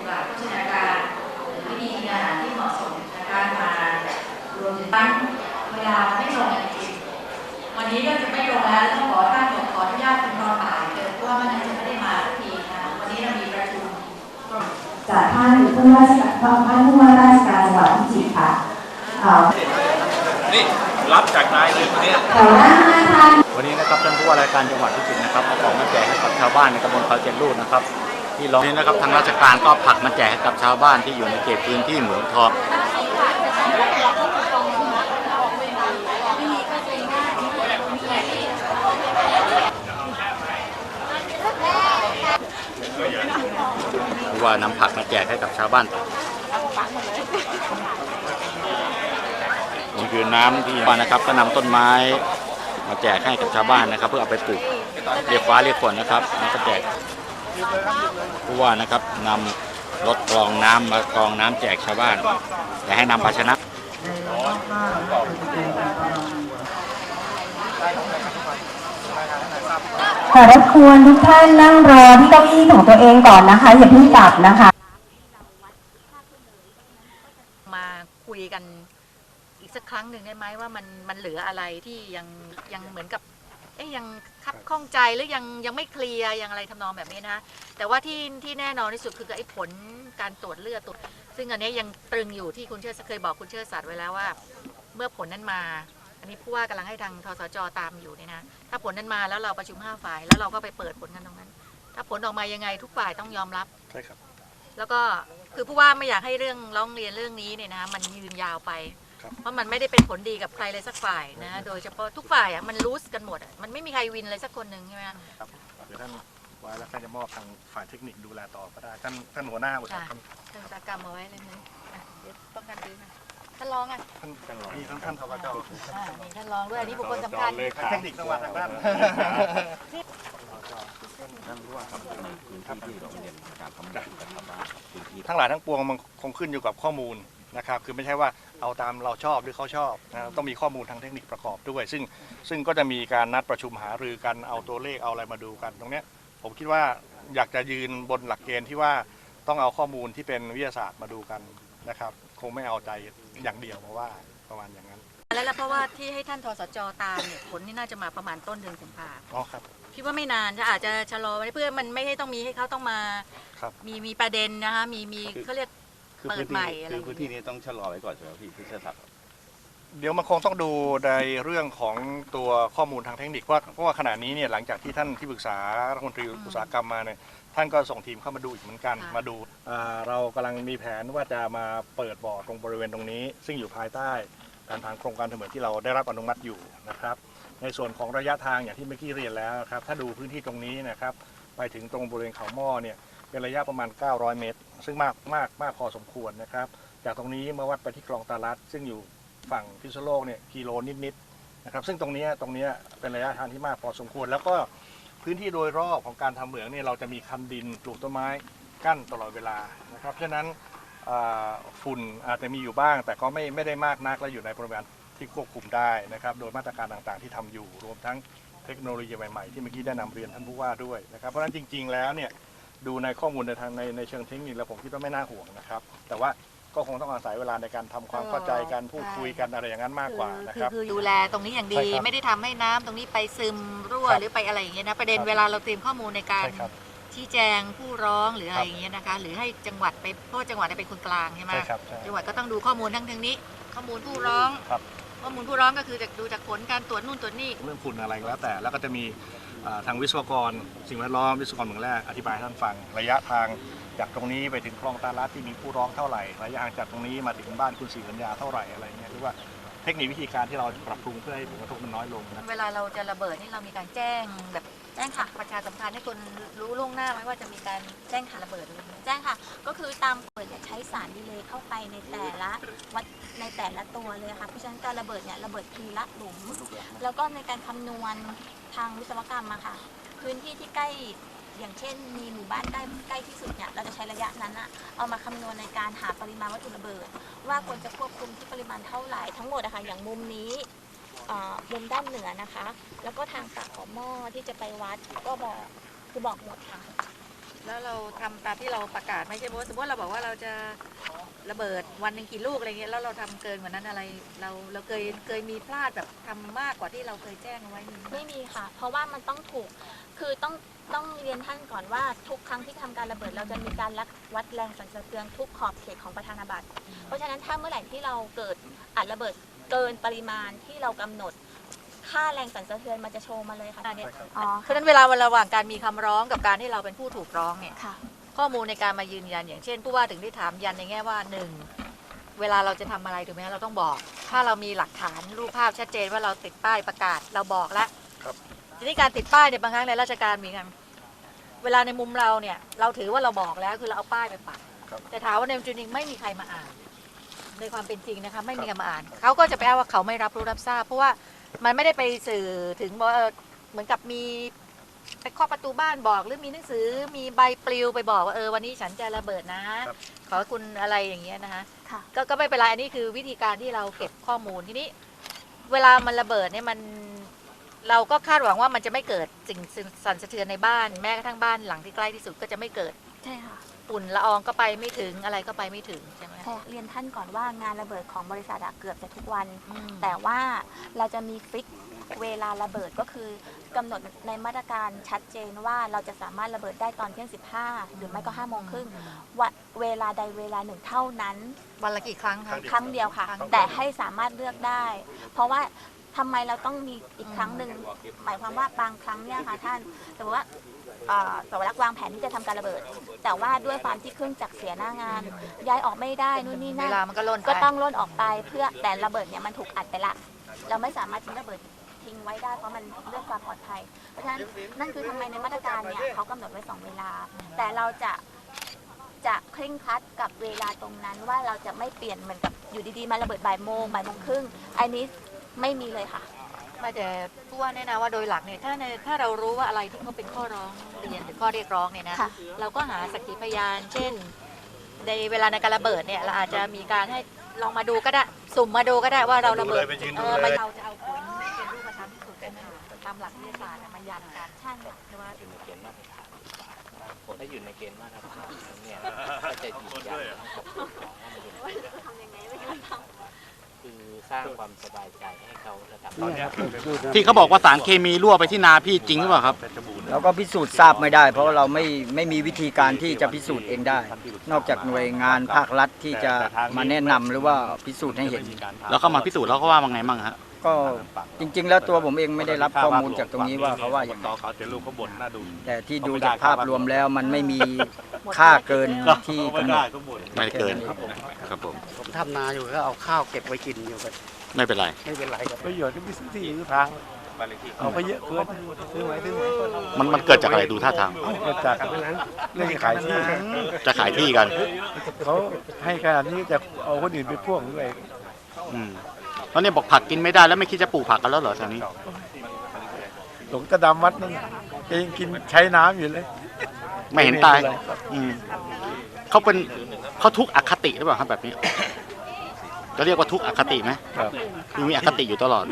กหลักโภชนาการหรือวิธีกินอาหารที่เหมาะสมนะคะมารวมถึงตั้งเวลาไม่ตรงกันจริงวันนี้ก็จะไม่ลงแล้วต้องขอท่านขออนุญาตคุณรอบ่ายเกิดเพราะว่ามันจะไม่ได้มาสักทีนะวันนี้เรามีประชุมกลุ่มจากท่านผู้ว่าราชการท่านผู้ว่าราชการจังหวัดพิจิตรค่ะเอ่อนี่รับจากนายเลยวันนี้แถวหน้าห้าท่านวันนี้นะครับท่านผู้ว่าราชการจังหวัดพิจิตรนะครับเอาของมาแจกให้กับชาวบ้านในตำบลเขาเจ็ดลูกนะครับ ที่ร้องนี้นะครับทางราชการก็ผลักมาแจกให้กับชาวบ้านที่อยู่ในเขตพื้นที่เหมืองทองว่านำผักมาแจกให้กับชาวบ้านนี่คือน้ำที่ว่านะครับก็นำต้นไม้มาแจกให้กับชาวบ้านนะครับ เพื่อเอาไปปลูกเรียกฟ้าเรียกฝนนะครับแล้วก็แจก ผู้ว่านะครับนำรถกรองน้ำมากรองน้ำแจกชาวบ้าน แต่ให้นำภาชนะขอรบกวนทุกท่านนั่งรอที่เก้าอี้ของตัวเองก่อนนะคะ อย่าเพิ่งกลับนะคะ มาคุยกันอีกสักครั้งหนึ่งได้ไหมว่ามันมันเหลืออะไรที่ยังยังเหมือนกับ เอ๊ยยังคับข้องใจหรือยังยังไม่เคลียร์ยังอะไรทำนองแบบนี้นะแต่ว่าที่ที่แน่นอนที่สุดคือไอ้ผลการตรวจเลือดตรวจซึ่งอันนี้ยังตรึงอยู่ที่คุณเชิดเคยบอกคุณเชิดสัตว์ไว้แล้วว่า เมื่อผลนั้นมา อันนี้ผู้ว่ากำลังให้ทางทสจตามอยู่เนี่ยนะถ้าผลนั้นมาแล้วเราประชุมห้าฝ่าย แล้วเราก็ไปเปิดผลกันตรงนั้น ถ้าผลออกมายังไงทุกฝ่ายต้องยอมรับใช่ครับ แล้วก็คือผู้ว่าไม่อยากให้เรื่องร้องเรียนเรื่องนี้เนี่ยนะมันยืนยาวไปครับ เพราะมันไม่ได้เป็นผลดีกับใครเลยสักฝ่ายนะโดยเฉพาะทุกฝ่ายอะมันรู้กันหมดอะมันไม่มีใครวินเลยสักคนหนึ่งใช่ไหมครับเดี๋ยวท่านไว้แล้วท่านจะมอบทางฝ่ายเทคนิคดูแลต่อก็ได้ท่านท่านหัวหน้าอุตสาหกรรมท่านอุตสาหกรรมเอาไว้เลยนะอะเดี๋ยวป้องกันดีนะท่านรองอะท่านท่านนี่ท่านท่านทวจอ่านี่ท่านรองด้วยอันนี้บุคคลสำคัญเทคนิคจังหวัดทางด้านทั้งหลายทั้งปวงมันคงขึ้นอยู่กับข้อมูล นะครับคือไม่ใช่ว่าเอาตามเราชอบหรือเขาชอบนะต้องมีข้อมูลทางเทคนิคประกอบด้วย ซึ่งซึ่งก็จะมีการนัดประชุมหารือกันเอาตัวเลขเอาอะไรมาดูกันตรงเนี้ยผมคิดว่าอยากจะยืนบนหลักเกณฑ์ที่ว่าต้องเอาข้อมูลที่เป็นวิทยาศาสตร์มาดูกันนะครับ คงไม่เอาใจอย่างเดียวเพราะว่าประมาณอย่างนั้น แล้วแล้วเพราะว่าที่ให้ท่านทสจตามเนี่ยผลนี่น่าจะมาประมาณต้นเดือนกุมภาอ๋อครับคิดว่าไม่นานจะอาจจะชะลอไว้เพื่อมันไม่ให้ต้องมีให้เขาต้องมาครับมีมีประเด็นนะคะมีมีเขาเรียก คือเปิพื้ดนใหม่ที่อะไรคือพื้นที่นี้ต้องชะลอไว้ก่อนใช่ไหมพี่พี่เชิดศักดิ์เดี๋ยวมันคงต้องดูในเรื่องของตัวข้อมูลทางเทคนิคว่าเพราะว่าขณะนี้เนี่ยหลังจากที่ท่านที่ปรึกษารัฐมนตรีอุตสาหกรรมมาเนี่ยท่านก็ส่งทีมเข้ามาดูอีกเหมือนกันมาดูอ่าเรากำลังมีแผนว่าจะมาเปิดบ่อตรงบริเวณตรงนี้ ซึ่งอยู่ภายใต้การทางโครงการเสมือนที่เราได้รับอนุมัติอยู่นะครับ ในส่วนของระยะทางอย่างที่เมื่อกี้เรียนแล้วครับถ้าดูพื้นที่ตรงนี้นะครับ ไปถึงตรงบริเวณเขาหม้อเนี่ย เป็นระยะประมาณ 900 เมตร ซึ่งมากมากมากพอสมควรนะครับ จากตรงนี้มาวัดไปที่คลองตาลัดซึ่งอยู่ฝั่งพิษณุโลกเนี่ยกิโลนิดๆนะครับ ซึ่งตรงนี้ตรงนี้เป็นระยะทางที่มากพอสมควร แล้วก็พื้นที่โดยรอบของการทำเหมืองเนี่ยเราจะมีคันดินปลูกต้นไม้กั้นตลอดเวลานะครับเพราะฉะนั้นฝุ่นอาจจะมีอยู่บ้าง แต่ก็ไม่ไม่ได้มากนักและอยู่ในปริมาณที่ควบคุมได้นะครับ โดยมาตรการต่างๆ ที่ทำอยู่รวมทั้งเทคโนโลยีใหม่ๆที่เมื่อกี้ได้นำเรียนท่านผู้ว่าด้วยนะครับ เพราะฉะนั้นจริง ๆ แล้วเนี่ย ดูในข้อมูลในทางในในเชิงเทคนิคแล้วผมคิดว่าไม่น่าห่วงนะครับ แต่ว่าก็คงต้องอาศัยเวลาในการทำความเข้าใจกันพูดคุยกันอะไรอย่างนั้นมากกว่านะคืคอรับ คือดูแลตรงนี้อย่างดี ใช่ครับไม่ได้ทำให้น้ำตรงนี้ไปซึมรั่วครับหรือไปอะไรอย่างเงี้ยนะประเด็นครับ เวลาเราเตรียมข้อมูลในการใช่ครับ ชี้แจงผู้ร้องหรืออะไรครับ อย่างเงี้ยนะคะ หรือให้จังหวัดไปเพราะว่าจังหวัดเนี่ยเป็นคนกลางใช่ไหมใช่ครับใช่ จังหวัดก็ต้องดูข้อมูลทั้งทางนี้ ข้อมูลผู้ร้องครับ ข้อมูลผู้ร้องก็คือจะดูจากผลการตรวจนู่นตรวจนี่ เรื่องฝุ่นอะไรก็แล้วแต่แล้วก็จะมีอ่า ทางวิศวกร สิ่งแวดล้อมวิศวกรเมืองแรกอธิบายให้ท่านฟัง ระยะทางจากตรงนี้ไปถึงคลองตาลัดที่มีผู้ร้องเท่าไหร่ระยะห่างจากตรงนี้มาถึงบ้านคุณศรีสัญญาเท่าไหร่อะไรเงี้ยหรือว่าเทคนิควิธีการที่เราปรับปรุงเพื่อให้ผลกระทบมันน้อยลงนะเวลาเราจะระเบิดนี่เรามีการแจ้งแบบ แจ้งค่ะ ประชาสัมพันธ์ให้คนรู้ล่วงหน้าไหมว่าจะมีการแจ้งข่าวระเบิดหรือไม่แจ้งค่ะ ก็คือตามกฎเนี่ยใช้สารดีเลย์เข้าไปในแต่ละวัดในแต่ละตัวเลยค่ะ เพราะฉะนั้นการระเบิดเนี่ยระเบิดทีละหลุม แล้วก็ในการคำนวณทางวิศวกรรมอะค่ะ พื้นที่ที่ใกล้อย่างเช่น มีหมู่บ้านใกล้ใกล้ที่สุดเนี่ยเราจะใช้ระยะนั้นอะเอามาคำนวณในการหาปริมาณวัตถุระเบิด ว่าควรจะควบคุมที่ปริมาณเท่าไหร่ทั้งหมดอะค่ะอย่างมุมนี้ มุมด้านเหนือนะคะ แล้วก็ทางปากของหม้อที่จะไปวัดก็บอกคือบอกหมดค่ะ แล้วเราทำตามที่เราประกาศไหม่ใช่ไหมสมมติเราบอกว่าเราจะระเบิดวันหนึ่งกี่ลูกอะไรเงี้ยแล้วเราทำเกินกว่านั้นอะไรเราเราเคยเคยมีพลาดแบบทำมากกว่าที่เราเคยแจ้งเอาไว้มีไหมไม่มีค่ะ เพราะว่ามันต้องถูก คือต้องต้องเรียนท่านก่อนว่าทุกครั้งที่ทำการระเบิด เราจะมีการรักวัดแรงสั่นสะเทือนทุกขอบเขตของประธานาบัตร เพราะฉะนั้นถ้าเมื่อไหร่ที่เราเกิดอัดระเบิด เกินปริมาณที่เรากำหนด ค่าแรงสั่นสะเทือนมันจะโชว์มาเลยค่ะอันเนี้ยอ๋อเพราะฉะนั้นเวลาระหว่างการมีคำร้องกับการที่เราเป็นผู้ถูกร้องเนี่ย ค่ะ ข้อมูลในการมายืนยันอย่างเช่น ผู้ว่าถึงได้ถามยันในแง่ว่าหนึ่งเวลาเราจะทำอะไรถูกไหมคะเราต้องบอก ถ้าเรามีหลักฐานรูปภาพชัดเจนว่าเราติดป้ายประกาศเราบอกแล้วครับ ทีนี้การติดป้ายเนี่ยบางครั้งในราชการมีกันเวลาในมุมเราเนี่ยเราถือว่าเราบอกแล้วคือเราเอาป้ายไปปัก ครับ แต่ถามว่าในจริงๆไม่มีใครมาอ่าน ในความเป็นจริงนะคะไม่มีใครมาอ่านเขาก็จะไปอ้างว่าเขาไม่รับรู้รับทราบ เพราะว่ามันไม่ได้ไปสื่อถึงว่าเออเหมือนกับมีไปเคาะประตูบ้านบอก หรือมีหนังสือมีใบปลิวไปบอกว่าเออวันนี้ฉันจะระเบิดนะ ครับ ขอคุณอะไรอย่างเงี้ยนะคะ ค่ะ ก็ก็ไม่เป็นไรอันนี้คือวิธีการที่เราเก็บข้อมูลทีนี้ เวลามันระเบิดเนี่ยมันเราก็คาดหวังว่ามันจะไม่เกิดสิ่งสั่นสะเทือนในบ้าน แม้กระทั่งบ้านหลังที่ใกล้ที่สุดก็จะไม่เกิด ใช่ค่ะ ฝุ่นละอองก็ไปไม่ถึงอะไรก็ไปไม่ถึงใช่ไหมใช่เรียนท่านก่อนว่างานระเบิดของบริษัทอะเกือบจะทุกวัน อืมแต่ว่าเราจะมีฟิกเวลาระเบิดก็คือกำหนดในมาตรการชัดเจนว่าเราจะสามารถระเบิดได้ตอนเที่ยง 15 หรือไม่ก็5โมงครึ่งวะเวลาใดเวลาหนึ่งเท่านั้น วันละกี่ครั้งคะ ครั้งเดียวค่ะ ครั้งเดียว แต่ให้สามารถเลือกได้ เพราะว่าทำไมเราต้องมีอีกครั้งหนึ่งหมายความว่าบางครั้งเนี่ยค่ะท่านสมมติว่า เอ่อสวรักษ์วางแผนที่จะทำการระเบิด แต่ว่าด้วยความที่เครื่องจักรเสียหน้างาน ย้ายออกไม่ได้นู่นนี่เวนั่น ลามันก็ล่นไป ก็ต้องล่นออกไปเพื่อแต่ระเบิดเนี่ยมันถูกอัดไปละ เราไม่สามารถทิ้งระเบิดทิ้งไว้ได้เพราะมันเรื่องความปลอดภัย เพราะฉะนั้นนั่นคือทำไมในมาตรการเนี่ยเขากำหนดไว้สองเวลา แต่เราจะจะเคร่งครัดกับเวลาตรงนั้นว่าเราจะไม่เปลี่ยนเหมือนกับอยู่ดีๆ มาระเบิดบ่ายโมงบ่ายโมงครึ่งอันนี้ไม่มีเลยค่ะ ไม่แต่ผู้ว่าแนะนำว่าโดยหลักเนี่ยถ้าในถ้าเรารู้ว่าอะไรที่เขาเป็นข้อร้องเรียนหรือข้อเรียกร้องเนี่ยนะค่ะ เราก็หาสักขีพยาน เช่น ในเวลาในการระเบิดเนี่ยเราอาจจะมีการให้ลองมาดูก็ได้สุ่มมาดูก็ได้ว่าเราระเบิดดูเลยไปยืนดูเออเลยเราจะเอาผลที่เป็นรูปธรรมที่สุดเป็นหาตามหลักวิทยาศาสตร์อะมายันกันใช่ใช่ไหมอยู่ในเกณฑ์มาตรฐานคนถ้าอยู่ในเกณฑ์มาตรฐานเนี่ยก็จะยืนยันทั้งหมดว่ามันอยู่ในเกณฑ์ ทำยังไงไม่รู้ทคือสร้างความสบายใจให้เขาระดับตอนเนี้ยที่เขาบอกว่าสารเคมีรั่วไปที่นาพี่จริงหรือเปล่าครับ เราก็พิสูจน์ทราบไม่ได้ เพราะว่าเราไม่ไม่มีวิธีการที่จะพิสูจน์เองได้ นอกจากหน่วยงานภาครัฐที่จะมาแนะนำหรือว่าพิสูจน์ให้เห็น แล้วเขามาพิสูจน์แล้วเขาว่าว่าไงบ้างฮะ ก็จริง ๆ แล้วตัวผมเองไม่ได้รับข้อมูลจากตรงนี้ว่าเขาว่าอย่างไรต่อเขาเดี๋ยวลูกเขาบ่นน่าดูแต่ที่ดูจากภาพรวมแล้วมันไม่มีค่าเกินที่กำหนดไม่เกินครับผมผมทำนาอยู่ก็เอาข้าวเก็บไว้กินอยู่ก็ไม่เป็นไรไม่เป็นไรครับประโยชน์ที่มีสิ่งที่อยู่ทางบ้านเลขที่เอาไปเยอะเกินซื้อไหมซื้อไหมมันมันเกิดจากอะไรดูท่าทางเกิดจากนั้นเรื่องขายที่จะขายที่กันเขาให้ขนาดนี้จะเอาคนอื่นไปพ่วงด้วยอืม แล้วเนี่ยบอกผักกินไม่ได้แล้วไม่คิดจะปลูกผักกันแล้วเหรอแถวนี้ หลวงตาดำวัดนั่นเองกินใช้น้ำอยู่เลย ไม่เห็นตาย อืมเขาเป็นเขาทุกข์อคติหรือเปล่าครับแบบนี้ จะเรียกว่าทุกข์อคติไหมครับ คือมีอคติอยู่ตลอด